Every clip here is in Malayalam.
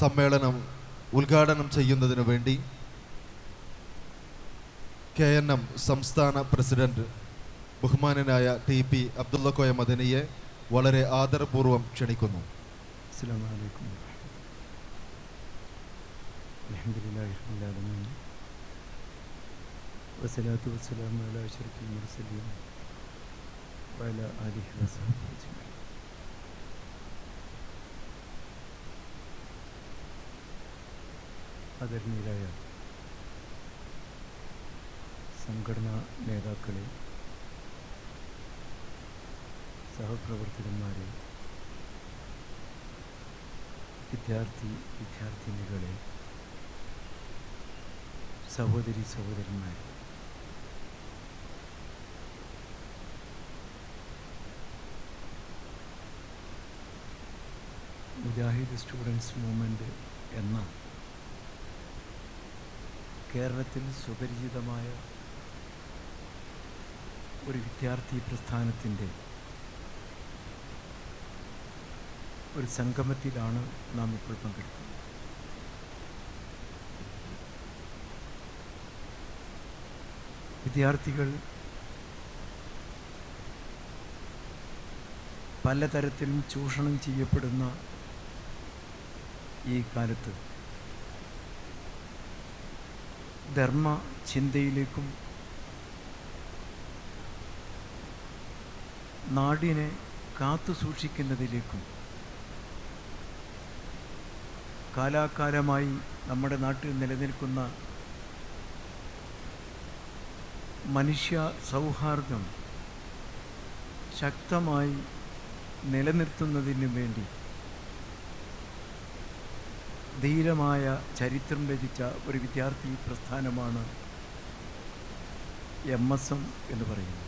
സമ്മേളനം ഉദ്ഘാടനം ചെയ്യുന്നതിനു വേണ്ടി കെ എൻ എം സംസ്ഥാന പ്രസിഡന്റ് ബഹുമാനനായ ടി പി അബ്ദുള്ള കോയ മദനിയെ വളരെ ആദരപൂർവം ക്ഷണിക്കുന്നു. വസ്സലാത്തു വസ്സലാം അലാ ആലിഹി വസഹബി ആദരണീയരായ സംഘടനാ നേതാക്കളെ സഹപ്രവർത്തകന്മാരെ വിദ്യാർത്ഥി വിദ്യാർത്ഥിനികളെ സഹോദരി സഹോദരന്മാരെ മുജാഹിദ് സ്റ്റുഡൻസ് മൂവ്മെന്റ് എന്ന കേരളത്തിൽ സുപരിചിതമായ ഒരു വിദ്യാർത്ഥി പ്രസ്ഥാനത്തിന്റെ ഒരു സംഗമത്തിലാണ് നാം ഇപ്പോൾ പങ്കെടുക്കുന്നത്. വിദ്യാർത്ഥികൾ പലതരത്തിലും ചൂഷണം ചെയ്യപ്പെടുന്ന ഈ കാലത്ത് ധർമ്മ ചിന്തയിലേക്കും നാടിനെ കാത്തു സൂക്ഷിക്കുന്നതിലേക്കും കാലാകാലമായി നമ്മുടെ നാട്ടിൽ നിലനിൽക്കുന്ന മനുഷ്യ സൗഹാർദ്ദം ശക്തമായി നിലനിർത്തുന്നതിനു വേണ്ടി ധീരമായ ചരിത്രം രചിച്ച ഒരു വിദ്യാർത്ഥി പ്രസ്ഥാനമാണ് എം എസ് എം എന്ന് പറയുന്നത്.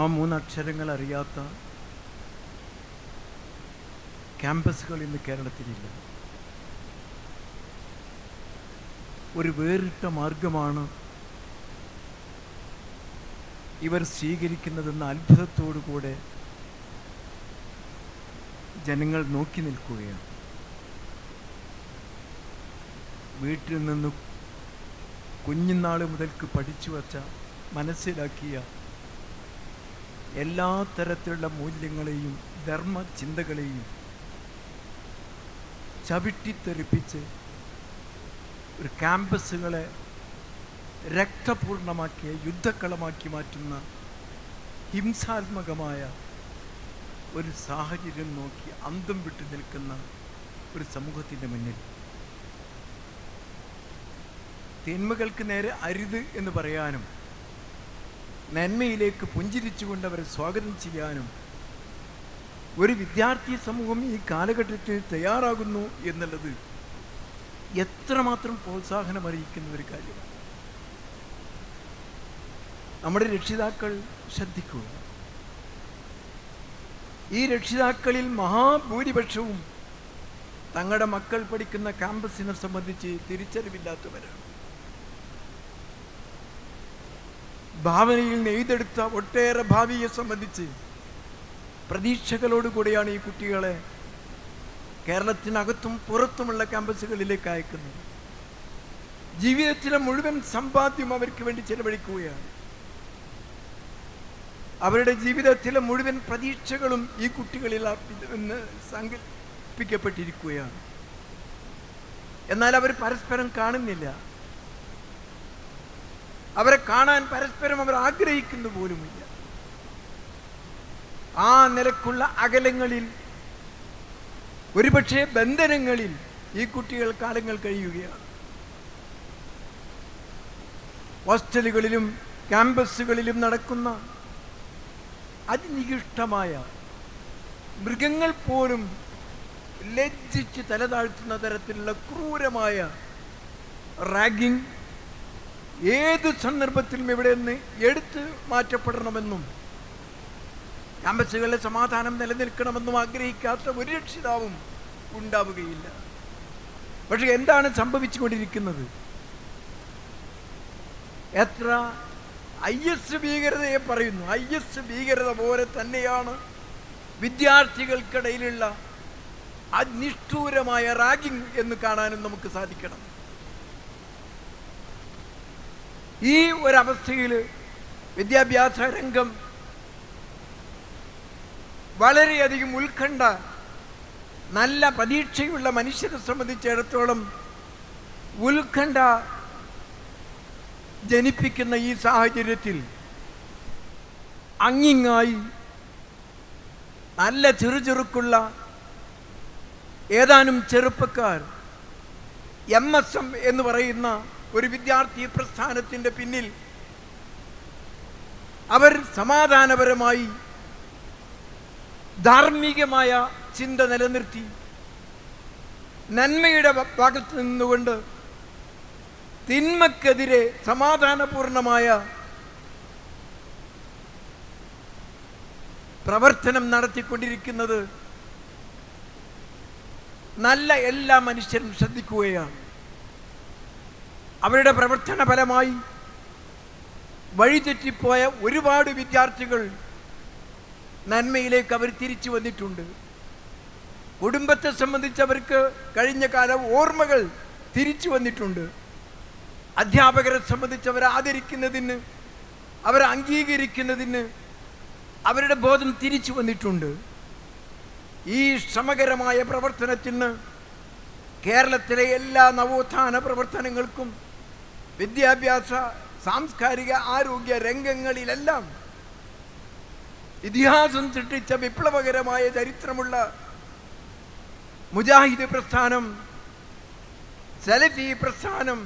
ആ മൂന്നക്ഷരങ്ങൾ അറിയാത്ത ക്യാമ്പസുകൾ ഇന്ന് കേരളത്തിലില്ല. ഒരു വേറിട്ട മാർഗമാണ് ഇവർ സ്വീകരിക്കുന്നതെന്ന അത്ഭുതത്തോടു കൂടെ ജനങ്ങൾ നോക്കി നിൽക്കുകയാണ്. വീട്ടിൽ നിന്ന് കുഞ്ഞുനാൾ മുതൽക്ക് പഠിച്ചു വച്ച മനസ്സിലാക്കിയ എല്ലാ തരത്തിലുള്ള മൂല്യങ്ങളെയും ധർമ്മ ചിന്തകളെയും ചവിട്ടിത്തെറിപ്പിച്ച് ഒരു ക്യാമ്പസുകളെ രക്തപൂർണമാക്കിയ യുദ്ധക്കളമാക്കി മാറ്റുന്ന ഹിംസാത്മകമായ ഒരു സാഹചര്യം നോക്കി അന്തം വിട്ടു നിൽക്കുന്ന ഒരു സമൂഹത്തിന്റെ മുന്നിൽ. തിന്മകൾക്ക് നേരെ അരുത് എന്ന് പറയാനും നന്മയിലേക്ക് പുഞ്ചിരിച്ചുകൊണ്ട് അവരെ സ്വാഗതം ചെയ്യാനും ഒരു വിദ്യാർത്ഥി സമൂഹം ഈ കാലഘട്ടത്തിൽ തയ്യാറാകുന്നു എന്നുള്ളത് എത്രമാത്രം പ്രോത്സാഹനം അറിയിക്കുന്ന ഒരു കാര്യമാണ്. നമ്മുടെ രക്ഷിതാക്കൾ ശ്രദ്ധിക്കുക. ഈ രക്ഷിതാക്കളിൽ മഹാഭൂരിപക്ഷവും തങ്ങളുടെ മക്കൾ പഠിക്കുന്ന ക്യാമ്പസിനെ സംബന്ധിച്ച് തിരിച്ചറിവില്ലാത്തവരാണ്. ഭാവനയിൽ നെയ്തെടുത്ത ഒട്ടേറെ ഭാവിയെ സംബന്ധിച്ച് പ്രതീക്ഷകളോടുകൂടിയാണ് ഈ കുട്ടികളെ കേരളത്തിനകത്തും പുറത്തുമുള്ള ക്യാമ്പസുകളിലേക്ക് അയക്കുന്നത്. ജീവിതത്തിലെ മുഴുവൻ സമ്പാദ്യം അവർക്ക് വേണ്ടി ചെലവഴിക്കുകയാണ്. അവരുടെ ജീവിതത്തിലെ മുഴുവൻ പ്രതീക്ഷകളും ഈ കുട്ടികളിൽ സങ്കല്പിക്കപ്പെട്ടിരിക്കുകയാണ് എന്നാൽ അവർ പരസ്പരം കാണുന്നില്ല. അവരെ കാണാൻ പരസ്പരം അവർ ആഗ്രഹിക്കുന്നു പോലുമില്ല. ആ നിലക്കുള്ള അകലങ്ങളിൽ ഒരുപക്ഷെ ബന്ധനങ്ങളിൽ ഈ കുട്ടികൾ കാലങ്ങൾ കഴിയുകയാണ്. ഹോസ്റ്റലുകളിലും ക്യാമ്പസുകളിലും നടക്കുന്ന അതിനികിഷ്ടമായ മൃഗങ്ങൾ പോലും ലജ്ജിച്ച് തലതാഴ്ത്തുന്ന തരത്തിലുള്ള ക്രൂരമായ റാഗിങ് ഏത് സന്ദർഭത്തിലും ഇവിടെ നിന്ന് എടുത്ത് മാറ്റപ്പെടണമെന്നും ക്യാമ്പസുകളിലെ സമാധാനം നിലനിൽക്കണമെന്നും ആഗ്രഹിക്കാത്ത ഒരു രക്ഷിതാവും ഉണ്ടാവുകയില്ല. പക്ഷെ എന്താണ് സംഭവിച്ചുകൊണ്ടിരിക്കുന്നത്? എത്ര ഐ എസ് ഭീകരതയെ പറയുന്നു. ഐ എസ് ഭീകരത പോലെ തന്നെയാണ് വിദ്യാർത്ഥികൾക്കിടയിലുള്ള നിഷ്ഠൂരമായ റാഗിംഗ് എന്ന് കാണാനും നമുക്ക് സാധിക്കണം. ഈ ഒരവസ്ഥയിൽ വിദ്യാഭ്യാസ രംഗം വളരെയധികം ഉത്കണ്ഠ നല്ല പ്രതീക്ഷയുള്ള മനുഷ്യരെ സംബന്ധിച്ചിടത്തോളം ഉത്കണ്ഠ ജനിപ്പിക്കുന്ന ഈ സാഹചര്യത്തിൽ അങ്ങിങ്ങായി നല്ല ചെറുചെറുക്കുള്ള ഏതാനും ചെറുപ്പക്കാർ എം എസ് എം എന്ന് പറയുന്ന ഒരു വിദ്യാർത്ഥി പ്രസ്ഥാനത്തിന്റെ പിന്നിൽ അവർ സമാധാനപരമായി ധാർമ്മികമായ ചിന്ത നിലനിർത്തി നന്മയുടെ ഭാഗത്ത് നിന്നുകൊണ്ട് തിന്മക്കെതിരെ സമാധാനപൂർണമായ പ്രവർത്തനം നടത്തിക്കൊണ്ടിരിക്കുന്നത് നല്ല എല്ലാ മനുഷ്യരും ശ്രദ്ധിക്കുകയാണ്. അവരുടെ പ്രവർത്തന ഫലമായി വഴിതെറ്റിപ്പോയ ഒരുപാട് വിദ്യാർത്ഥികൾ നന്മയിലേക്ക് അവർ തിരിച്ചു വന്നിട്ടുണ്ട്. കുടുംബത്തെ സംബന്ധിച്ചവർക്ക് കഴിഞ്ഞ കാല ഓർമ്മകൾ തിരിച്ചു വന്നിട്ടുണ്ട്. അധ്യാപകരെ സംബന്ധിച്ച് അവരെ ആദരിക്കുന്നതിന് അവരെ അംഗീകരിക്കുന്നതിന് അവരുടെ ബോധം തിരിച്ചു വന്നിട്ടുണ്ട്. ഈ ശ്രമകരമായ പ്രവർത്തനത്തിന് കേരളത്തിലെ എല്ലാ നവോത്ഥാന പ്രവർത്തനങ്ങൾക്കും വിദ്യാഭ്യാസ സാംസ്കാരിക ആരോഗ്യ രംഗങ്ങളിലെല്ലാം ഇതിഹാസം സൃഷ്ടിച്ച വിപ്ലവകരമായ ചരിത്രമുള്ള മുജാഹിദ് പ്രസ്ഥാനം സലഫി പ്രസ്ഥാനം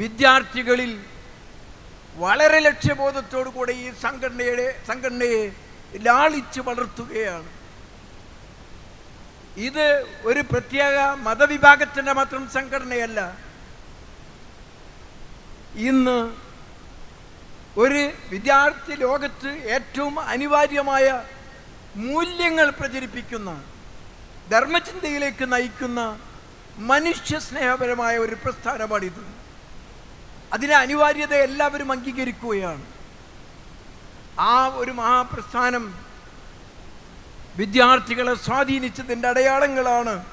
വിദ്യാർത്ഥികളിൽ വളരെ ലക്ഷ്യബോധത്തോടു കൂടെ ഈ സംഘടനയുടെ സംഘടനയെ ലാളിച്ച് വളർത്തുകയാണ്. ഇത് ഒരു പ്രത്യേക മതവിഭാഗത്തിന്റെ മാത്രം സംഘടനയല്ല. ഇന്ന് ഒരു വിദ്യാർത്ഥി ലോകത്ത് ഏറ്റവും അനിവാര്യമായ മൂല്യങ്ങൾ പ്രചരിപ്പിക്കുന്ന ധർമ്മചിന്തയിലേക്ക് നയിക്കുന്ന മനുഷ്യ സ്നേഹപരമായ ഒരു പ്രസ്ഥാനമാണിത്. അതിനെ അനിവാര്യത എല്ലാവരും അംഗീകരിക്കുകയാണ്. ആ ഒരു മഹാപ്രസ്ഥാനം വിദ്യാർത്ഥികളെ സ്വാധീനിച്ചതിന്റെ അടയാളങ്ങളാണ്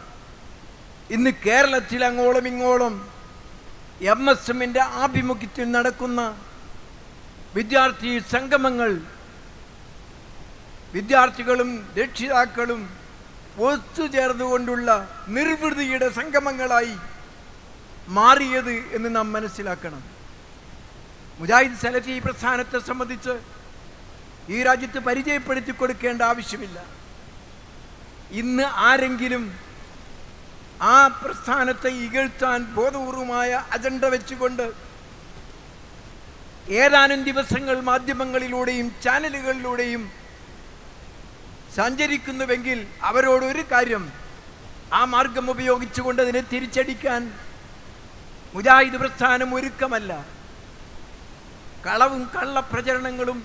ഇന്ന് കേരളത്തിൽ അങ്ങോളം ഇങ്ങോളം എം എസ് എമ്മിന്റെ ആഭിമുഖ്യത്തിൽ നടക്കുന്ന വിദ്യാർത്ഥി സംഗമങ്ങൾ വിദ്യാർത്ഥികളും രക്ഷിതാക്കളും ഒത്തുചേർന്നുകൊണ്ടുള്ള നിർവൃതിയുടെ സംഗമങ്ങളായി മാറിയത് എന്ന് നാം മനസ്സിലാക്കണം. മുജാഹിദ് സലഫി പ്രസ്ഥാനത്തെ സംബന്ധിച്ച് ഈ രാജ്യത്ത് പരിചയപ്പെടുത്തി കൊടുക്കേണ്ട ആവശ്യമില്ല. ഇന്ന് ആരെങ്കിലും ആ പ്രസ്ഥാനത്തെ ഇകഴ്ത്താൻ ബോധപൂർവമായ അജണ്ട വെച്ചുകൊണ്ട് ഏതാനും ദിവസങ്ങൾ മാധ്യമങ്ങളിലൂടെയും ചാനലുകളിലൂടെയും സഞ്ചരിക്കുന്നുവെങ്കിൽ അവരോടൊരു കാര്യം ആ മാർഗം ഉപയോഗിച്ചുകൊണ്ട് അതിനെ തിരിച്ചടിക്കാൻ മുജാഹിദ് പ്രസ്ഥാനം ഒരുക്കമല്ല. കളവും കള്ളപ്രചരണങ്ങളും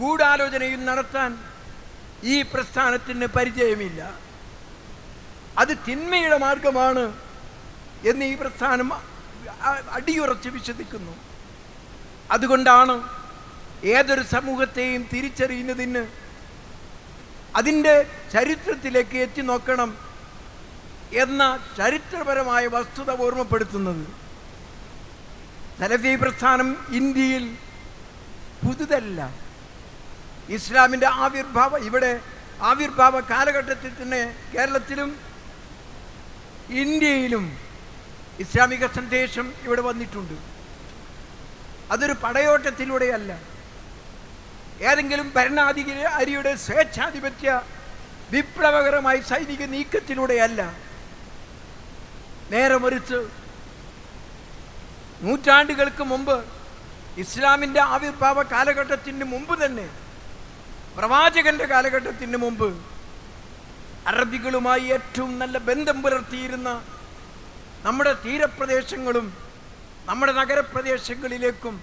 ഗൂഢാലോചനയും നടത്താൻ ഈ പ്രസ്ഥാനത്തിന് പരിചയമില്ല. അത് തിന്മയുടെ മാർഗമാണ് എന്ന് ഈ പ്രസ്ഥാനം അടിയുറച്ച് വിശ്വസിക്കുന്നു. അതുകൊണ്ടാണ് ഏതൊരു സമൂഹത്തെയും തിരിച്ചറിയുന്നതിന് അതിന്റെ ചരിത്രത്തിലേക്ക് എത്തി നോക്കണം എന്ന ചരിത്രപരമായ വസ്തുത ഓർമ്മപ്പെടുത്തുന്നത്. സലഫി പ്രസ്ഥാനം ഇന്ത്യയിൽ പുതുതല്ല. ഇസ്ലാമിന്റെ ആവിർഭാവ ഇവിടെ ആവിർഭാവ കാലഘട്ടത്തിൽ തന്നെ കേരളത്തിലും ഇന്ത്യയിലും ഇസ്ലാമിക സന്ദേശം ഇവിടെ വന്നിട്ടുണ്ട്. അതൊരു പടയോട്ടത്തിലൂടെയല്ല. ഏതെങ്കിലും ഭരണാധികാരിയുടെ സ്വേച്ഛാധിപത്യ വിപ്ലവകരമായ സൈനിക നീക്കത്തിലൂടെയല്ല. നേരെ മറിച്ച് നൂറ്റാണ്ടുകൾക്ക് മുമ്പ് ഇസ്ലാമിന്റെ ആവിർഭാവ കാലഘട്ടത്തിന് മുമ്പ് തന്നെ പ്രവാചകന്റെ കാലഘട്ടത്തിന് മുമ്പ് അറബികളുമായി ഏറ്റവും നല്ല ബന്ധം പുലർത്തിയിരുന്ന നമ്മുടെ തീരപ്രദേശങ്ങളും നമ്മുടെ നഗരപ്രദേശങ്ങളിലേക്കും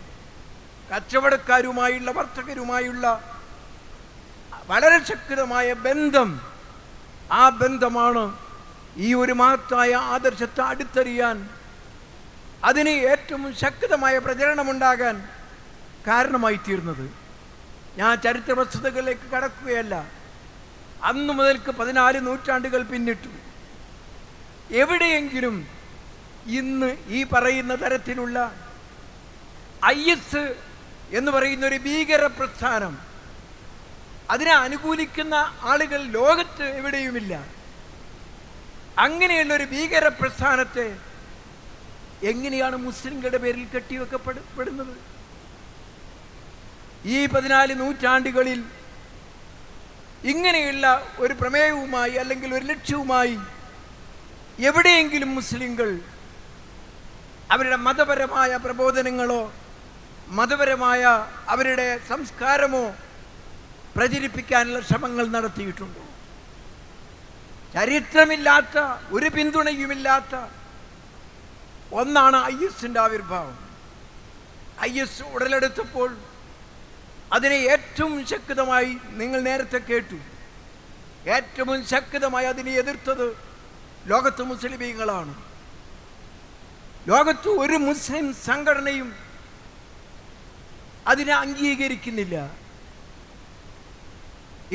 കച്ചവടക്കാരുമായുള്ള വർത്തകരുമായുള്ള വളരെ ശക്തമായ ബന്ധം. ആ ബന്ധമാണ് ഈ ഒരു മഹത്തായ ആദർശത്തെ അടുത്തറിയാൻ അതിന് ഏറ്റവും ശക്തമായ പ്രചരണമുണ്ടാകാൻ കാരണമായി തീർന്നത് ഞാൻ ചരിത്ര വസ്തുതകളിലേക്ക് കടക്കുകയല്ല. അന്നു മുതൽക്ക് പതിനാല് നൂറ്റാണ്ടുകൾ പിന്നിട്ടു. എവിടെയെങ്കിലും ഇന്ന് ഈ പറയുന്ന തരത്തിലുള്ള ഐ എസ് എന്ന് പറയുന്ന ഒരു ഭീകര പ്രസ്ഥാനം അതിനെ അനുകൂലിക്കുന്ന ആളുകൾ ലോകത്ത് എവിടെയുമില്ല. അങ്ങനെയുള്ള ഒരു ഭീകര പ്രസ്ഥാനത്തെ എങ്ങനെയാണ് മുസ്ലിങ്ങളുടെ പേരിൽ കെട്ടിവെക്കപ്പെടുന്നത് ഈ പതിനാല് നൂറ്റാണ്ടുകളിൽ ഇങ്ങനെയുള്ള ഒരു പ്രമേയവുമായി അല്ലെങ്കിൽ ഒരു ലക്ഷ്യവുമായി എവിടെയെങ്കിലും മുസ്ലിങ്ങൾ അവരുടെ മതപരമായ പ്രബോധനങ്ങളോ മതപരമായ അവരുടെ സംസ്കാരമോ പ്രചരിപ്പിക്കാനുള്ള ശ്രമങ്ങൾ നടത്തിയിട്ടുണ്ടോ? ചരിത്രമില്ലാത്ത ഒരു പിന്തുണയുമില്ലാത്ത ഒന്നാണ് ഐ എസിന്റെ ആവിർഭാവം. ഐ എസ് ഉടലെടുത്തപ്പോൾ അതിനെ ഏറ്റവും ശക്തമായി നിങ്ങൾ നേരത്തെ കേട്ടു. ഏറ്റവും ശക്തമായി അതിനെ എതിർത്തത് ലോകത്ത് മുസ്ലിമീങ്ങളാണ്. ലോകത്ത് ഒരു മുസ്ലിം സംഘടനയും അതിനെ അംഗീകരിക്കുന്നില്ല.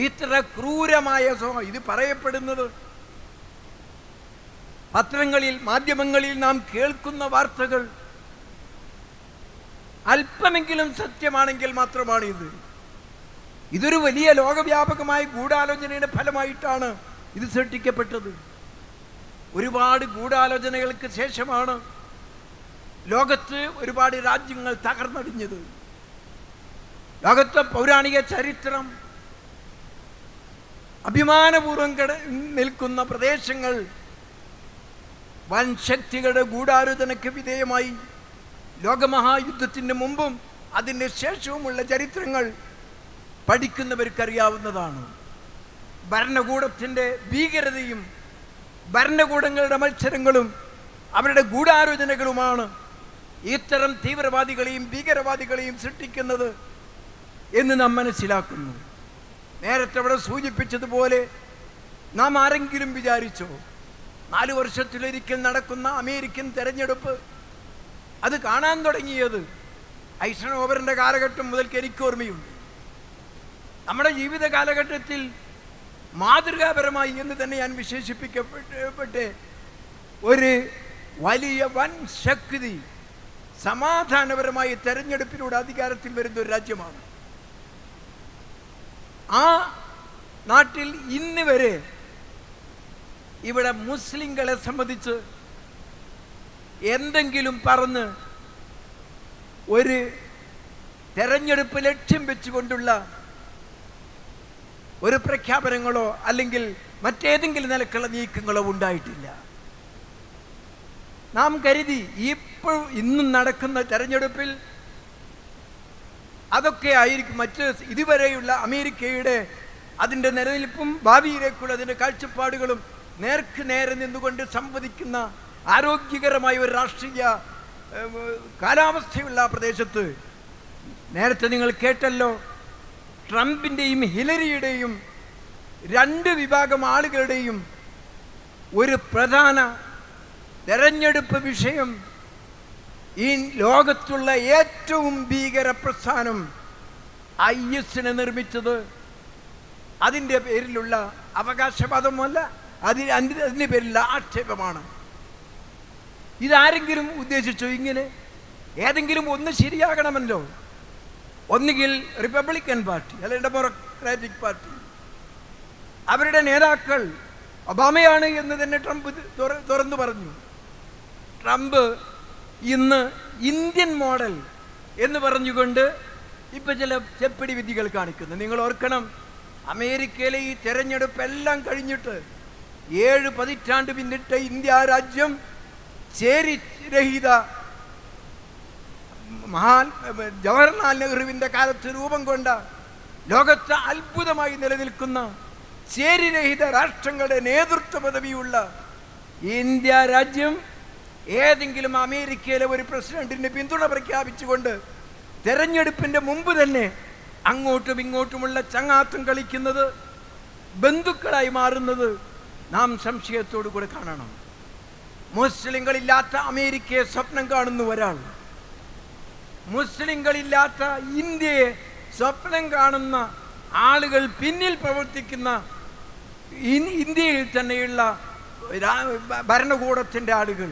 ഇത്ര ക്രൂരമായ സ്വഭാവം ഇത് പറയപ്പെടുന്നത് പത്രങ്ങളിൽ മാധ്യമങ്ങളിൽ നാം കേൾക്കുന്ന വാർത്തകൾ അല്പമെങ്കിലും സത്യമാണെങ്കിൽ മാത്രമാണ് ഇത് ഇതൊരു വലിയ ലോകവ്യാപകമായ ഗൂഢാലോചനയുടെ ഫലമായിട്ടാണ് ഇത് സൃഷ്ടിക്കപ്പെട്ടത്. ഒരുപാട് ഗൂഢാലോചനകൾക്ക് ശേഷമാണ് ലോകത്ത് ഒരുപാട് രാജ്യങ്ങൾ തകർന്നടിഞ്ഞത്. ലോകത്തെ പൗരാണിക ചരിത്രം അഭിമാനപൂർവം കട നിൽക്കുന്ന പ്രദേശങ്ങൾ വൻ ശക്തികളുടെ ഗൂഢാലോചനയ്ക്ക് വിധേയമായി. ലോകമഹായുദ്ധത്തിന് മുമ്പും അതിന് ശേഷവുമുള്ള ചരിത്രങ്ങൾ പഠിക്കുന്നവർക്കറിയാവുന്നതാണ്. ഭരണകൂടത്തിന്റെ ഭീകരതയും ഭരണകൂടങ്ങളുടെ മത്സരങ്ങളും അവരുടെ ഗൂഢാലോചനകളുമാണ് ഇത്തരം തീവ്രവാദികളെയും ഭീകരവാദികളെയും സൃഷ്ടിക്കുന്നത് എന്ന് നാം മനസ്സിലാക്കുന്നു. നേരത്തെ അവിടെ സൂചിപ്പിച്ചതുപോലെ നാം ആരെങ്കിലും വിചാരിച്ചോ നാല് വർഷത്തിലൊരിക്കൽ നടക്കുന്ന അമേരിക്കൻ തെരഞ്ഞെടുപ്പ് അത് കാണാൻ തുടങ്ങിയത് ഐസൺ കാലഘട്ടം മുതൽക്ക് എനിക്ക് ഓർമ്മയുണ്ട് നമ്മുടെ ജീവിത കാലഘട്ടത്തിൽ മാതൃകാപരമായി എന്ന് തന്നെ ഞാൻ വിശേഷിപ്പിക്കപ്പെട്ട് ഒരു വലിയ വൻ ശക്തി സമാധാനപരമായി തെരഞ്ഞെടുപ്പിലൂടെ അധികാരത്തിൽ വരുന്ന ഒരു രാജ്യമാണ്. ആ നാട്ടിൽ ഇന്ന് വരെ ഇവിടെ മുസ്ലിങ്ങളെ സംബന്ധിച്ച് എന്തെങ്കിലും പറഞ്ഞ് ഒരു തെരഞ്ഞെടുപ്പ് ലക്ഷ്യം വെച്ചുകൊണ്ടുള്ള ഒരു പ്രഖ്യാപനങ്ങളോ അല്ലെങ്കിൽ മറ്റേതെങ്കിലും നിലക്കുള്ള നീക്കങ്ങളോ ഉണ്ടായിട്ടില്ല. നാം കരുതി ഇപ്പോൾ ഇന്നും നടക്കുന്ന തെരഞ്ഞെടുപ്പിൽ അതൊക്കെ ആയിരിക്കും മറ്റ് ഇതുവരെയുള്ള അമേരിക്കയുടെ അതിന്റെ നിലനിൽപ്പും ഭാവിയിലേക്കുള്ള അതിന്റെ കാഴ്ചപ്പാടുകളും നേർക്ക് നേരെ നിന്നുകൊണ്ട് സംവദിക്കുന്ന ആരോഗ്യകരമായ ഒരു രാഷ്ട്രീയ കാലാവസ്ഥയുള്ള പ്രദേശത്ത് നേരത്തെ നിങ്ങൾ കേട്ടല്ലോ ട്രംപിന്റെയും ഹിലരിയുടെയും രണ്ട് വിഭാഗം ആളുകളുടെയും ഒരു പ്രധാന തെരഞ്ഞെടുപ്പ് വിഷയം ഈ ലോകത്തുള്ള ഏറ്റവും ഭീകര പ്രസ്ഥാനം ഐ എസിനെ നിർമ്മിച്ചത്. അതിന്റെ പേരിലുള്ള അവകാശവാദമല്ല അതിന് അതിന്റെ പേരിലുള്ള ആക്ഷേപമാണ്. ഇതാരെങ്കിലും ഉദ്ദേശിച്ചോ ഇങ്ങനെ? ഏതെങ്കിലും ഒന്ന് ശരിയാകണമല്ലോ ഒന്നുകിൽ റിപ്പബ്ലിക്കൻ പാർട്ടി അല്ലെ ഡെമോക്രാറ്റിക് പാർട്ടി അവരുടെ നേതാക്കൾ ഒബാമയാണ് എന്ന് തന്നെ ട്രംപ് തുറന്നു പറഞ്ഞു. ട്രംപ് ഇന്ന് ഇന്ത്യൻ മോഡൽ എന്ന് പറഞ്ഞുകൊണ്ട് ഇപ്പം ചില ചെപ്പടി വിധികൾ കാണിക്കുന്നു. നിങ്ങൾ ഓർക്കണം അമേരിക്കയിലെ ഈ തെരഞ്ഞെടുപ്പ് എല്ലാം കഴിഞ്ഞിട്ട് ഏഴ് പതിറ്റാണ്ട് പിന്നിട്ട ഇന്ത്യ രാജ്യം ചേരിരഹിത മഹാൻ ജവഹർലാൽ നെഹ്റുവിന്റെ കാലത്ത് രൂപം കൊണ്ട ലോകത്ത് അത്ഭുതമായി നിലനിൽക്കുന്ന ചേരിരഹിത രാഷ്ട്രങ്ങളുടെ നേതൃത്വ പദവിയുള്ള ഇന്ത്യ രാജ്യം ഏതെങ്കിലും അമേരിക്കയിലെ ഒരു പ്രസിഡന്റിന് പിന്തുണ പ്രഖ്യാപിച്ചുകൊണ്ട് തെരഞ്ഞെടുപ്പിന്റെ മുമ്പ് തന്നെ അങ്ങോട്ടും ഇങ്ങോട്ടുമുള്ള ചങ്ങാത്തം കളിക്കുന്നത് ബന്ധുക്കളായി മാറുന്നത് നാം സംശയത്തോടു കൂടെ കാണണം. മുസ്ലിങ്ങളില്ലാത്ത അമേരിക്കയെ സ്വപ്നം കാണുന്ന ഒരാൾ. മുസ്ലിങ്ങളില്ലാത്ത ഇന്ത്യയെ സ്വപ്നം കാണുന്ന ആളുകൾ പിന്നിൽ പ്രവർത്തിക്കുന്ന ഇന്ത്യയിൽ തന്നെയുള്ള ഭരണകൂടത്തിന്റെ ആളുകൾ.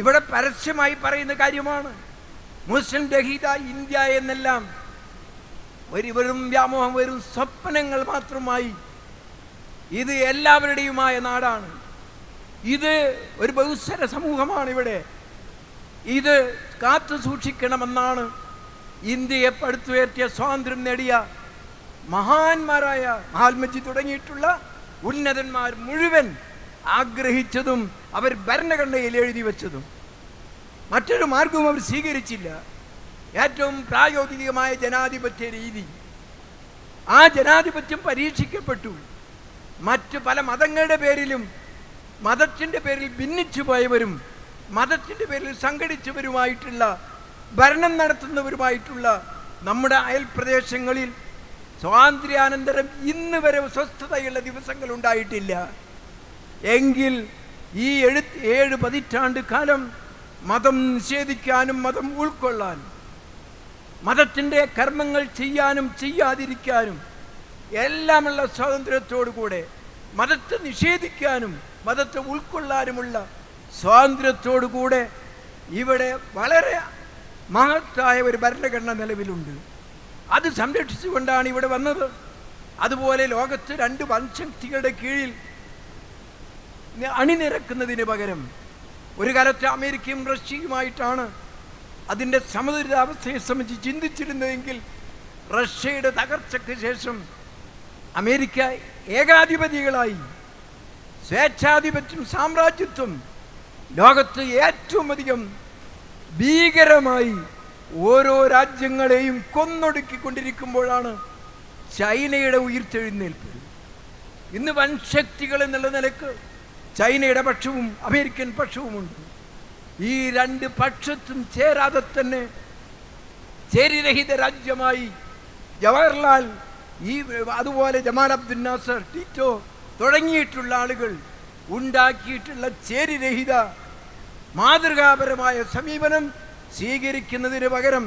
ഇവിടെ പരസ്യമായി പറയുന്ന കാര്യമാണ്. മുസ്ലിം രഹിത ഇന്ത്യ എന്നെല്ലാം ഒരു വെറും വ്യാമോഹം വെറും സ്വപ്നങ്ങൾ മാത്രമായി ഇത് എല്ലാവരുടെയുമായ നാടാണ്. ഇത് ഒരു ബഹുസ്വര സമൂഹമാണ് ഇവിടെ. ഇത് കാത്തു സൂക്ഷിക്കണമെന്നാണ് ഇന്ത്യയെ പടുത്തുയർത്തിയ സ്വാതന്ത്ര്യം നേടിയ മഹാന്മാരായ മഹാത്മജി തുടങ്ങിയിട്ടുള്ള ഉന്നതന്മാർ മുഴുവൻ ആഗ്രഹിച്ചതും അവർ ഭരണഘടനയിൽ എഴുതി വച്ചതും. മറ്റൊരു മാർഗവും അവർ സ്വീകരിച്ചില്ല. ഏറ്റവും പ്രായോഗികമായ ജനാധിപത്യ രീതി. ആ ജനാധിപത്യം പരീക്ഷിക്കപ്പെട്ടു. മറ്റ് പല മതങ്ങളുടെ പേരിലും മതത്തിന്റെ പേരിൽ ഭിന്നിച്ചു പോയവരും മതത്തിന്റെ പേരിൽ സംഘടിച്ചവരുമായിട്ടുള്ള ഭരണം നടത്തുന്നവരുമായിട്ടുള്ള നമ്മുടെ അയൽപ്രദേശങ്ങളിൽ സ്വാതന്ത്ര്യാനന്തരം ഇന്ന് വരെ സ്വസ്ഥതയുള്ള ദിവസങ്ങൾ ഉണ്ടായിട്ടില്ല. എങ്കിൽ ഈ എഴുത്ത് ഏഴ് പതിറ്റാണ്ട് കാലം മതം നിഷേധിക്കാനും മതം ഉൾക്കൊള്ളാനും മതത്തിന്റെ കർമ്മങ്ങൾ ചെയ്യാനും ചെയ്യാതിരിക്കാനും എല്ലാമുള്ള സ്വാതന്ത്ര്യത്തോടു കൂടെ മതത്തെ നിഷേധിക്കാനും മതത്തെ ഉൾക്കൊള്ളാനുമുള്ള സ്വാതന്ത്ര്യത്തോടു കൂടെ ഇവിടെ വളരെ മഹത്തായ ഒരു ഭരണഘടന നിലവിലുണ്ട്. അത് സംരക്ഷിച്ചുകൊണ്ടാണ് ഇവിടെ വന്നത്. അതുപോലെ ലോകത്ത് രണ്ട് വൻശക്തികളുടെ കീഴിൽ അണിനിരക്കുന്നതിന് പകരം ഒരു കാലത്ത് അമേരിക്കയും റഷ്യയുമായിട്ടാണ് അതിന്റെ സമതുലിതാവസ്ഥയെ സംബന്ധിച്ച് ചിന്തിച്ചിരുന്നതെങ്കിൽ റഷ്യയുടെ തകർച്ചയ്ക്ക് ശേഷം അമേരിക്ക ഏകാധിപതികളായി സ്വേച്ഛാധിപത്യം സാമ്രാജ്യത്വം ലോകത്ത് ഏറ്റവും അധികം ഭീകരമായി ഓരോ രാജ്യങ്ങളെയും കൊന്നൊടുക്കിക്കൊണ്ടിരിക്കുമ്പോഴാണ് ചൈനയുടെ ഉയർത്തെഴുന്നേൽപ്പ്. ഇന്ന് വൻശക്തികൾ എന്നുള്ള നിലയ്ക്ക് ചൈനയുടെ പക്ഷവും അമേരിക്കൻ പക്ഷവുമുണ്ട്. ഈ രണ്ട് പക്ഷത്തും ചേരാതെ തന്നെ ചേരിരഹിത രാജ്യമായി ജവഹർലാൽ ഈ അതുപോലെ ജമാൽ അബ്ദുൽ നാസർ ടിറ്റോ തുടങ്ങിയിട്ടുള്ള ആളുകൾ ഉണ്ടാക്കിയിട്ടുള്ള ചേരിരഹിത മാതൃകാപരമായ സമീപനം സ്വീകരിക്കുന്നതിന് പകരം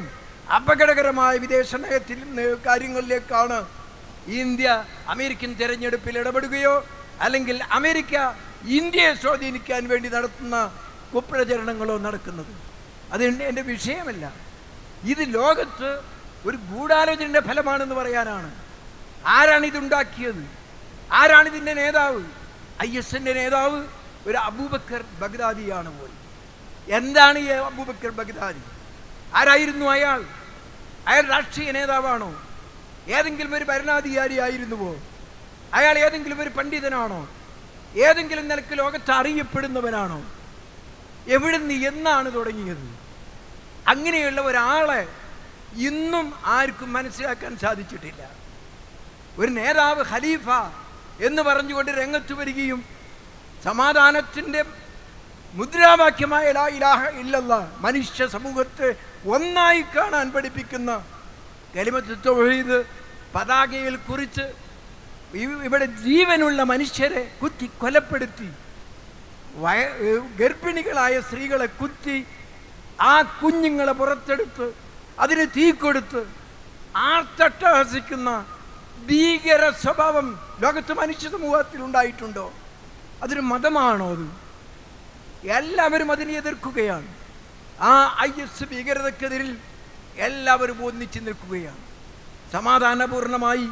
അപകടകരമായ വിദേശ നയത്തിൽ കാര്യങ്ങളിലേക്കാണ് ഇന്ത്യ അമേരിക്കൻ തിരഞ്ഞെടുപ്പിൽ ഇടപെടുകയോ അല്ലെങ്കിൽ അമേരിക്ക ഇന്ത്യയെ സ്വാധീനിക്കാൻ വേണ്ടി നടത്തുന്ന കുപ്രചരണങ്ങളോ നടക്കുന്നത്. അത് എന്റെ വിഷയമല്ല. ഇത് ലോകത്ത് ഒരു ഗൂഢാലോചനയുടെ ഫലമാണെന്ന് പറയാനാണ്. ആരാണ് ഇതുണ്ടാക്കിയത്? ആരാണ് ഇതിന്റെ നേതാവ്? ഐ എസ് എന്റെ നേതാവ് ഒരു അബൂബക്കർ ബഗ്ദാദിയാണ് പോയി എന്താണ് ഈ അബൂബക്കർ ബഗ്ദാദി? ആരായിരുന്നു അയാൾ? അയാൾ രാഷ്ട്രീയ നേതാവാണോ? ഏതെങ്കിലും ഒരു ഭരണാധികാരി ആയിരുന്നുവോ അയാൾ ഏതെങ്കിലും ഒരു പണ്ഡിതനാണോ? ഏതെങ്കിലും നിലയ്ക്ക് ലോകത്ത് അറിയപ്പെടുന്നവനാണോ? എവിടുന്ന് എന്നാണ് തുടങ്ങിയത്? അങ്ങനെയുള്ള ഒരാളെ ഇന്നും ആർക്കും മനസ്സിലാക്കാൻ സാധിച്ചിട്ടില്ല. ഒരു നേതാവ് ഖലീഫ എന്ന് പറഞ്ഞുകൊണ്ട് രംഗത്ത് വരികയും സമാധാനത്തിന്റെ മുദ്രാവാക്യമായ ലാ ഇലാഹ ഇല്ലല്ല മനുഷ്യ സമൂഹത്തെ ഒന്നായി കാണാൻ പഠിപ്പിക്കുന്ന കലിമത്ത് പതാകയിൽ കുറിച്ച് ഇവിടെ ജീവനുള്ള മനുഷ്യരെ കുത്തി കൊലപ്പെടുത്തി വയ ഗർഭിണികളായ സ്ത്രീകളെ കുത്തി ആ കുഞ്ഞുങ്ങളെ പുറത്തെടുത്ത് അതിന് തീ കൊടുത്ത് ആർത്തട്ടഹസിക്കുന്ന ഭീകര സ്വഭാവം ലോകത്ത് മനുഷ്യ സമൂഹത്തിൽ ഉണ്ടായിട്ടുണ്ടോ? അതൊരു മതമാണോ അത്? എല്ലാവരും അതിനെ എതിർക്കുകയാണ്. ആ ഐ എസ് ഭീകരതക്കെതിരിൽ എല്ലാവരും ഒന്നിച്ച് നിൽക്കുകയാണ്. സമാധാനപൂർണമായി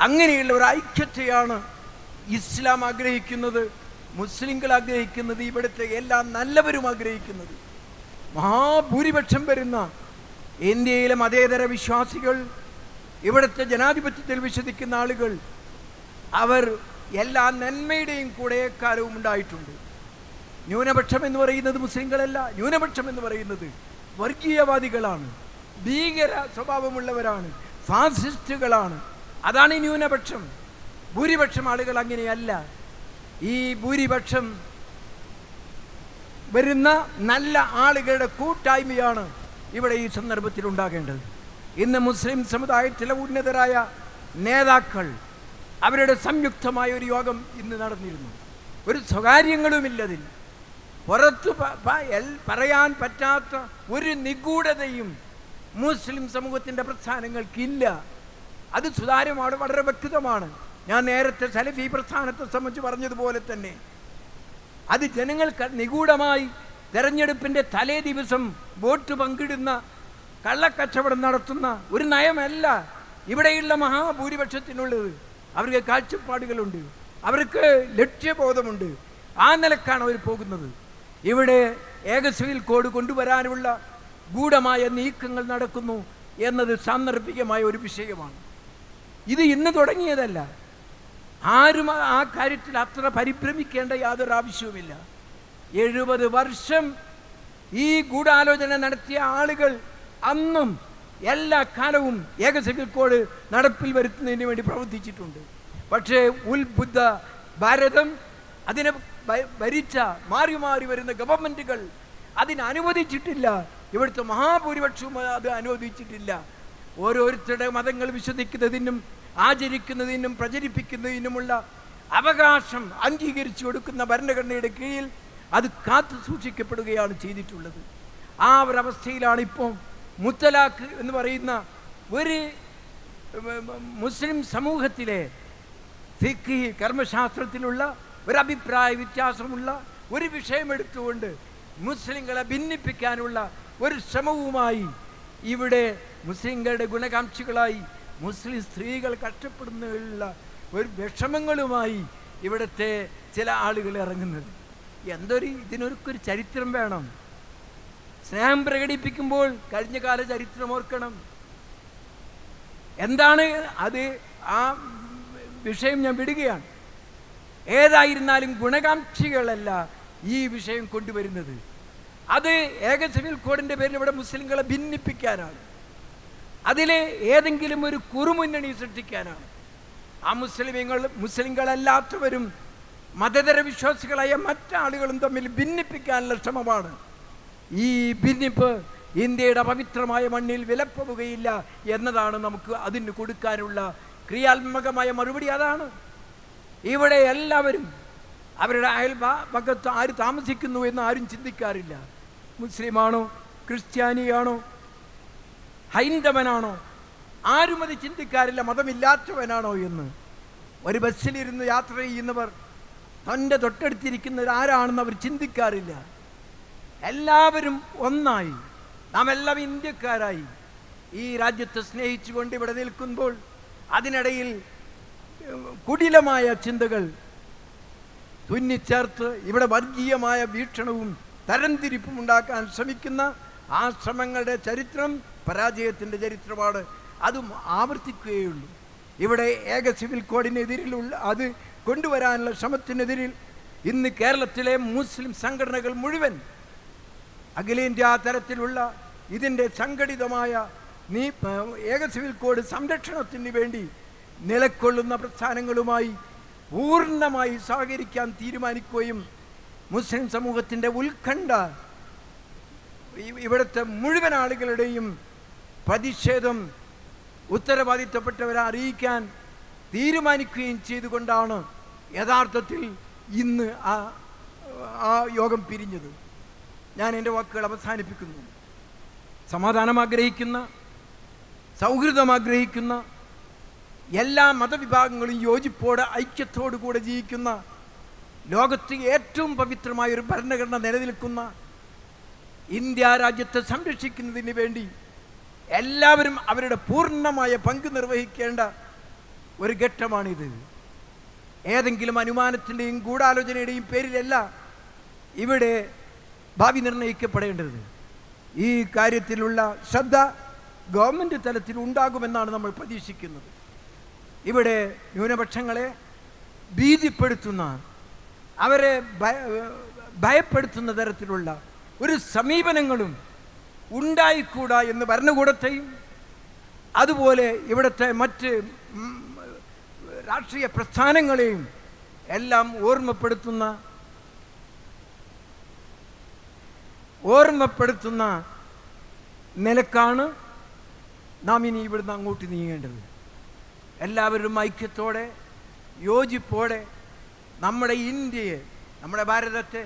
അങ്ങനെയുള്ള ഒരു ഐക്യത്തെയാണ് ഇസ്ലാം ആഗ്രഹിക്കുന്നത് മുസ്ലിങ്ങൾ ആഗ്രഹിക്കുന്നത് ഇവിടുത്തെ എല്ലാ നല്ലവരും ആഗ്രഹിക്കുന്നത്. മഹാഭൂരിപക്ഷം വരുന്ന ഇന്ത്യയിലെ മതേതര വിശ്വാസികൾ ഇവിടുത്തെ ജനാധിപത്യത്തിൽ വിശ്വസിക്കുന്ന ആളുകൾ അവർ എല്ലാ നന്മയുടെയും കൂടെ കാലവും ഉണ്ടായിട്ടുണ്ട്. ന്യൂനപക്ഷം എന്ന് പറയുന്നത് മുസ്ലിങ്ങളല്ല ന്യൂനപക്ഷം എന്ന് പറയുന്നത് വർഗീയവാദികളാണ് ഭീകര സ്വഭാവമുള്ളവരാണ് ഫാസിസ്റ്റുകളാണ്. അതാണ് ഈ ന്യൂനപക്ഷം. ഭൂരിപക്ഷം ആളുകൾ അങ്ങനെയല്ല. ഈ ഭൂരിപക്ഷം വരുന്ന നല്ല ആളുകളുടെ കൂട്ടായ്മയാണ് ഇവിടെ ഈ സന്ദർഭത്തിൽ ഉണ്ടാകേണ്ടത് ഇന്ന് മുസ്ലിം സമുദായത്തിലെ ഉന്നതരായ നേതാക്കൾ അവരുടെ സംയുക്തമായ ഒരു യോഗം ഇന്ന് നടന്നിരുന്നു. ഒരു സ്വകാര്യങ്ങളുമില്ലതിൽ. പുറത്തു പറയാൻ പറ്റാത്ത ഒരു നിഗൂഢതയും മുസ്ലിം സമൂഹത്തിന്റെ പ്രസ്ഥാനങ്ങൾക്കില്ല. അത് സുതാര്യമാണ് വളരെ വ്യക്തമാണ്. ഞാൻ നേരത്തെ സലഫി പ്രസ്ഥാനത്തെ സംബന്ധിച്ച് പറഞ്ഞതുപോലെ തന്നെ. അത് ജനങ്ങൾക്ക് നിഗൂഢമായി തെരഞ്ഞെടുപ്പിന്റെ തലേ ദിവസം വോട്ട് പങ്കിടുന്ന കള്ളക്കച്ചവടം നടത്തുന്ന ഒരു നയമല്ല. ഇവിടെയുള്ള മഹാഭൂരിപക്ഷത്തിനുള്ളത് അവർക്ക് കാഴ്ചപ്പാടുകളുണ്ട്. അവർക്ക് ലക്ഷ്യബോധമുണ്ട്. ആ നിലക്കാണ് അവർ പോകുന്നത്. ഇവിടെ ഏക സിവിൽ കോഡ് കൊണ്ടുവരാനുള്ള ഗൂഢമായ നീക്കങ്ങൾ നടക്കുന്നു എന്നത് സാന്ദർഭികമായ ഒരു വിഷയമാണ്. ഇത് ഇന്ന് തുടങ്ങിയതല്ല. ആരും ആ കാര്യത്തിൽ അത്ര പരിഭ്രമിക്കേണ്ട യാതൊരു ആവശ്യവുമില്ല. എഴുപത് വർഷം ഈ ഗൂഢാലോചന നടത്തിയ ആളുകൾ അന്നും എല്ലാ കാലവും ഏക കോഡ് നടപ്പിൽ വരുത്തുന്നതിന് വേണ്ടി പ്രവർത്തിച്ചിട്ടുണ്ട്. പക്ഷേ ഉത്ബുദ്ധ ഭാരതം അതിനെ ഭരിച്ച മാറി മാറി വരുന്ന ഗവൺമെന്റുകൾ അതിന് അനുവദിച്ചിട്ടില്ല ഇവിടുത്തെ മഹാഭൂരിപക്ഷവും അത് അനുവദിച്ചിട്ടില്ല. ഓരോരുത്തരുടെ മതങ്ങൾ വിശ്വസിക്കുന്നതിനും ആചരിക്കുന്നതിനും പ്രചരിപ്പിക്കുന്നതിനുമുള്ള അവകാശം അംഗീകരിച്ചു കൊടുക്കുന്ന ഭരണഘടനയുടെ കീഴിൽ അത് കാത്തു സൂക്ഷിക്കപ്പെടുകയാണ് ചെയ്തിട്ടുള്ളത്. ആ ഒരവസ്ഥയിലാണ് ഇപ്പോൾ മുത്തലാഖ് എന്ന് പറയുന്ന ഒരു മുസ്ലിം സമൂഹത്തിലെ സിഖ് കർമ്മശാസ്ത്രത്തിലുള്ള ഒരു അഭിപ്രായ വ്യത്യാസമുള്ള ഒരു വിഷയം എടുത്തുകൊണ്ട് മുസ്ലിങ്ങളെ ഭിന്നിപ്പിക്കാനുള്ള ഒരു ശ്രമവുമായി ഇവിടെ മുസ്ലിങ്ങളുടെ ഗുണകാംക്ഷികളായി മുസ്ലിം സ്ത്രീകൾ കഷ്ടപ്പെടുന്നതിലുള്ള ഒരു വിഷമങ്ങളുമായി ഇവിടുത്തെ ചില ആളുകൾ ഇറങ്ങുന്നത്. എന്തൊരു ഇതിനൊരു ചരിത്രം വേണം. സ്നേഹം പ്രകടിപ്പിക്കുമ്പോൾ കഴിഞ്ഞ കാല ചരിത്രം ഓർക്കണം. എന്താണ് അത്? ആ വിഷയം ഞാൻ വിടുകയാണ്. ഏതായിരുന്നാലും ഗുണകാംക്ഷികളല്ല ഈ വിഷയം കൊണ്ടുവരുന്നത്. അത് ഏക സിവിൽ കോഡിന്റെ പേരിൽ ഇവിടെ മുസ്ലിങ്ങളെ ഭിന്നിപ്പിക്കാനാണ്. അതിൽ ഏതെങ്കിലും ഒരു കുറുമുന്നണി സൃഷ്ടിക്കാനാണ്. ആ മുസ്ലിങ്ങൾ മുസ്ലിങ്ങളല്ലാത്തവരും മതതര വിശ്വാസികളായ മറ്റാളുകളും തമ്മിൽ ഭിന്നിപ്പിക്കാനുള്ള ശ്രമമാണ്. ഈ ഭിന്നിപ്പ് ഇന്ത്യയുടെ പവിത്രമായ മണ്ണിൽ വിലപ്പോവുകയില്ല എന്നതാണ് നമുക്ക് അതിന് കൊടുക്കാനുള്ള ക്രിയാത്മകമായ മറുപടി. അതാണ്. ഇവിടെ എല്ലാവരും അവരുടെ അയൽ ഭാഗത്ത് ആര് താമസിക്കുന്നു എന്ന് ആരും ചിന്തിക്കാറില്ല. മുസ്ലിമാണോ ക്രിസ്ത്യാനിയാണോ ഹൈന്ദവനാണോ ആരും അത് ചിന്തിക്കാറില്ല. മതമില്ലാത്തവനാണോ എന്ന്. ഒരു ബസ്സിലിരുന്ന് യാത്ര ചെയ്യുന്നവർ തന്റെ തൊട്ടടുത്തിരിക്കുന്നവർ ആരാണെന്ന് അവർ ചിന്തിക്കാറില്ല. എല്ലാവരും ഒന്നായി. നാം എല്ലാം ഇന്ത്യക്കാരായി. ഈ രാജ്യത്തെ സ്നേഹിച്ചുകൊണ്ട് ഇവിടെ നിൽക്കുമ്പോൾ അതിനിടയിൽ കുടിലമായ ചിന്തകൾ തുന്നിച്ചേർത്ത് ഇവിടെ വർഗീയമായ വീക്ഷണവും തരംതിരിപ്പും ഉണ്ടാക്കാൻ ശ്രമിക്കുന്ന ആ ശ്രമങ്ങളുടെ ചരിത്രം പരാജയത്തിന്റെ ചരിത്രമാണ് അതും ആവർത്തിക്കുകയുള്ളൂ. ഇവിടെ ഏക സിവിൽ കോഡിനെതിരിലുള്ള അത് കൊണ്ടുവരാനുള്ള ശ്രമത്തിനെതിരിൽ ഇന്ന് കേരളത്തിലെ മുസ്ലിം സംഘടനകൾ മുഴുവൻ അഖിലേന്ത്യാ തരത്തിലുള്ള ഇതിന്റെ സംഘടിതമായ നീ ഏക സിവിൽ കോഡ് സംരക്ഷണത്തിന് വേണ്ടി നിലക്കൊള്ളുന്ന പ്രസ്ഥാനങ്ങളുമായി പൂർണമായി സഹകരിക്കാൻ തീരുമാനിക്കുകയും മുസ്ലിം സമൂഹത്തിന്റെ ഉത്കണ്ഠ ഇവിടുത്തെ മുഴുവൻ ആളുകളുടെയും പ്രതിഷേധം ഉത്തരവാദിത്തപ്പെട്ടവരെ അറിയിക്കാൻ തീരുമാനിക്കുകയും ചെയ്തുകൊണ്ടാണ് യഥാർത്ഥത്തിൽ ഇന്ന് ആ യോഗം പിരിഞ്ഞത്. ഞാൻ എന്റെ വാക്കുകൾ അവസാനിപ്പിക്കുന്നു. സമാധാനം ആഗ്രഹിക്കുന്ന സൗഹൃദം ആഗ്രഹിക്കുന്ന എല്ലാ മതവിഭാഗങ്ങളും യോജിപ്പോടെ ഐക്യത്തോടു കൂടെ ജീവിക്കുന്ന ലോകത്ത് ഏറ്റവും പവിത്രമായ ഒരു ഭരണഘടന നിലനിൽക്കുന്ന ഇന്ത്യ രാജ്യത്തെ സംരക്ഷിക്കുന്നതിന് വേണ്ടി എല്ലാവരും അവരുടെ പൂർണമായ പങ്ക് നിർവഹിക്കേണ്ട ഒരു ഘട്ടമാണിത്. ഏതെങ്കിലും അനുമാനത്തിന്റെയും ഗൂഢാലോചനയുടെയും പേരിലല്ല ഇവിടെ ഭാവി നിർണയിക്കപ്പെടേണ്ടത് ഈ കാര്യത്തിലുള്ള ശ്രദ്ധ ഗവൺമെന്റ് തലത്തിൽ ഉണ്ടാകുമെന്നാണ് നമ്മൾ പ്രതീക്ഷിക്കുന്നത്. ഇവിടെ ന്യൂനപക്ഷങ്ങളെ ഭീതിപ്പെടുത്തുന്ന അവരെ ഭയ- ഭയപ്പെടുത്തുന്ന തരത്തിലുള്ള ഒരു സമീപനങ്ങളും ഉണ്ടായിക്കൂടാ എന്ന് ഭരണകൂടത്തെയും അതുപോലെ ഇവിടുത്തെ മറ്റ് രാഷ്ട്രീയ പ്രസ്ഥാനങ്ങളെയും എല്ലാം ഓർമ്മപ്പെടുത്തുന്ന ഓർമ്മപ്പെടുത്തുന്ന നിലക്കാണ് നാം ഇനി ഇവിടുന്ന് അങ്ങോട്ട് നീങ്ങേണ്ടത്. എല്ലാവരും ഐക്യത്തോടെ യോജിപ്പോടെ നമ്മുടെ ഇന്ത്യയെ നമ്മുടെ ഭാരതത്തെ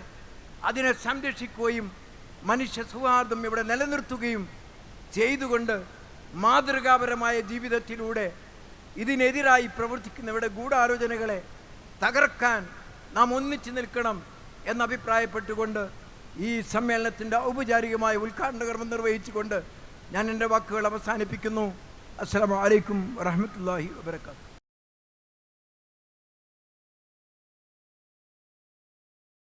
അതിനെ സംരക്ഷിക്കുകയും മനുഷ്യ സൗഹാർദ്ദം ഇവിടെ നിലനിർത്തുകയും ചെയ്തുകൊണ്ട് മാതൃകാപരമായ ജീവിതത്തിലൂടെ ഇതിനെതിരായി പ്രവർത്തിക്കുന്നവരുടെ ഗൂഢാലോചനകളെ തകർക്കാൻ നാം ഒന്നിച്ചു നിൽക്കണം എന്ന് അഭിപ്രായപ്പെട്ടുകൊണ്ട് ഈ സമ്മേളനത്തിന്റെ ഔപചാരികമായ ഉദ്ഘാടന കർമ്മം നിർവഹിച്ചുകൊണ്ട് ഞാൻ എന്റെ വാക്കുകൾ അവസാനിപ്പിക്കുന്നു. അസ്സാം വലൈക്കും വറഹ്മത്തുള്ളാഹി വബറകാതുഹു.